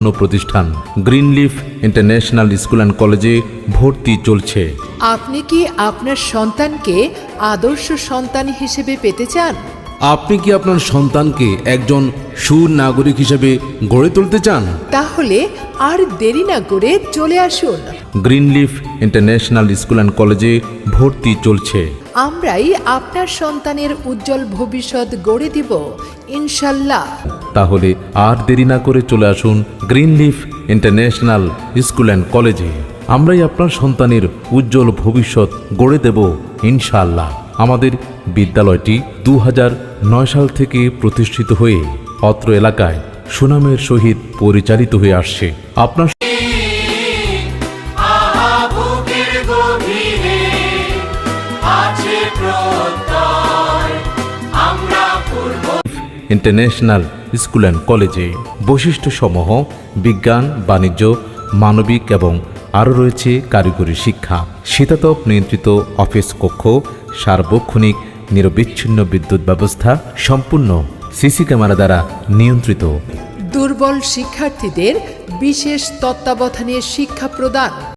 প্রতিষ্ঠান Greenleaf international school and কলেজে ভর্তি চলছে। আপনি কি আপনার সন্তানকে আদর্শ সন্তান হিসেবে পেতে চান? আপনি কি আপনার সন্তানকে একজন সুনাগরিক হিসেবে গড়ে তুলতে চান? তাহলে আর দেরি না করে চলে আসুন। গ্রিনলিফ ইন্টারন্যাশনাল স্কুল অ্যান্ড কলেজে ভর্তি চলছে। আমরাই আপনার সন্তানের উজ্জ্বল ভবিষ্যৎ গড়ে দিব, ইনশাল্লাহ। তাহলে আর দেরি না করে চলে আসুন গ্রিনলিফ ইন্টারন্যাশনাল স্কুল অ্যান্ড কলেজে। আমরাই আপনার সন্তানের উজ্জ্বল ভবিষ্যৎ গড়ে দেব, ইনশাল্লাহ। আমাদের বিদ্যালয়টি দু নয় সাল থেকে প্রতিষ্ঠিত হয়ে অত্র এলাকায় সুনামের সহিত পরিচালিত হয়ে আসছে। আপনার ইন্টারন্যাশনাল স্কুল অ্যান্ড কলেজে বৈশিষ্ট্যসমূহ, বিজ্ঞান, বাণিজ্য, মানবিক এবং আরও রয়েছে কারিগরি শিক্ষা। শীতাতপ নিয়ন্ত্রিত অফিস কক্ষ, সার্বক্ষণিক নিরবিচ্ছিন্ন বিদ্যুৎ ব্যবস্থা সম্পূর্ণ সিসি ক্যামেরা দ্বারা নিয়ন্ত্রিত। দুর্বল শিক্ষার্থীদের বিশেষ তত্ত্বাবধানে শিক্ষা প্রদান।